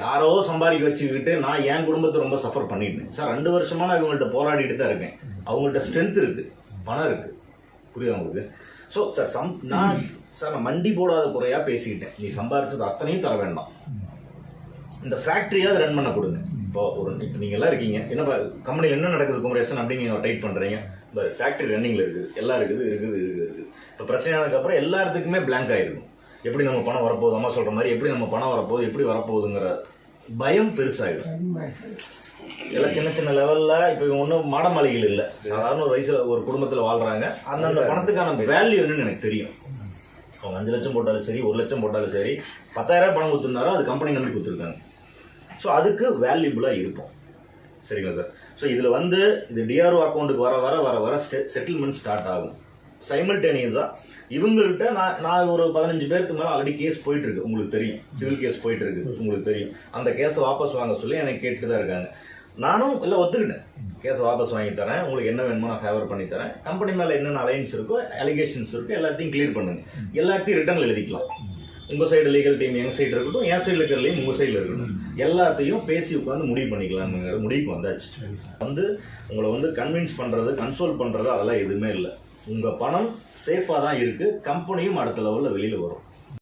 யாரோ சம்பாதிக்க வச்சுக்கிட்டு நான் என் குடும்பத்தை ரொம்ப சஃபர் பண்ணிட்டேன். சார் ரெண்டு வருஷமா நான் இவங்கள்ட்ட போராடிட்டு தான் இருக்கேன். அவங்கள்ட்ட ஸ்ட்ரென்த் இருக்கு. பணம் இருக்கு. புரியுதா உங்களுக்கு? ஸோ சார் சம் நான் சார் நான் மண்டி போடாத குறையா பேசிக்கிட்டேன். நீ சம்பாரிச்சது அத்தனையும் தர வேண்டாம். இந்த ஃபேக்ட்ரியாவது ரன் பண்ண கொடுங்க. இப்போ ஒரு இப்போ நீங்கள் எல்லாம் இருக்கீங்க. என்ன கம்பெனியில் என்ன நடக்குது? குமரேசன் அப்படின்னு நீங்கள் டைட் பண்ணுறீங்க ஃபேக்ட்ரி ரன்னிங்கில் இருக்குது. எல்லாம் இருக்குது இருக்குது இருக்குது இருக்குது. இப்போ பிரச்சனை ஆனதுக்கப்புறம் எல்லாத்துக்குமே பிளாங்க் ஆகிருக்கும் எப்படி நம்ம பணம் வரப்போகுது? அம்மா சொல்ற மாதிரி எப்படி நம்ம பணம் வரப்போகுது? எப்படி வரப்போகுதுங்கிற பயம் பெருசாயிடும். எல்லாம் சின்ன சின்ன லெவல்ல இப்போ இவங்க ஒன்றும் மாட மாளிகைகள் இல்லை. சாதாரண ஒரு வயசுல ஒரு குடும்பத்தில் வாழ்றாங்க. அந்தந்த பணத்துக்கான வேல்யூ என்னன்னு எனக்கு தெரியும். அவங்க அஞ்சு லட்சம் போட்டாலும் சரி ஒரு லட்சம் போட்டாலும் சரி பத்தாயிரம் பணம் கொடுத்துருந்தாரோ அது கம்பெனி நம்பி கொடுத்துருக்காங்க. ஸோ அதுக்கு வேல்யூபுளாக இருக்கும் சரிங்களா சார் ஸோ இதில் வந்து இது டிஆர்ஓ அக்கௌண்ட்டுக்கு வர வர வர வர செட்டில்மெண்ட் ஸ்டார்ட் ஆகும். சைமல்டேனியஸாக இவங்கள்ட்ட நான் நான் ஒரு பதினஞ்சு பேருக்கு மேலே ஆல்ரெடி கேஸ் போயிட்டு இருக்கு உங்களுக்கு தெரியும். சிவில் கேஸ் போயிட்டு இருக்கு உங்களுக்கு தெரியும். அந்த கேஸை வாபஸ் வாங்க சொல்லி எனக்கு கேட்டுட்டு தான் இருக்காங்க. நானும் இல்லை ஒத்துக்கிட்டேன். கேஸை வாபஸ் வாங்கி தரேன். உங்களுக்கு என்ன வேணுமோ நான் ஃபேவர் பண்ணி தரேன். கம்பெனி மேலே என்னென்ன அலைன்ஸ் இருக்கோ அலிகேஷன்ஸ் இருக்கோ எல்லாத்தையும் கிளியர் பண்ணுங்க. எல்லாத்தையும் ரிட்டர்ன் எழுதிக்கலாம். உங்க சைடு லீகல் டீம் எங்க சைடு இருக்கட்டும் என் சைடுல இருக்கிற லீம் உங்க சைடுல இருக்கட்டும். எல்லாத்தையும் பேசி உட்காந்து முடிவு பண்ணிக்கலாம்ங்கிற முடிவுக்கு வந்தாச்சு. வந்து உங்களை வந்து கன்வின்ஸ் பண்றது கன்சோல் பண்றது அதெல்லாம் எதுவுமே இல்லை. உங்கள் பணம் சேஃபாக தான் இருக்குது கம்பெனியும் அடுத்த லெவலில் வெளியில் வரும்.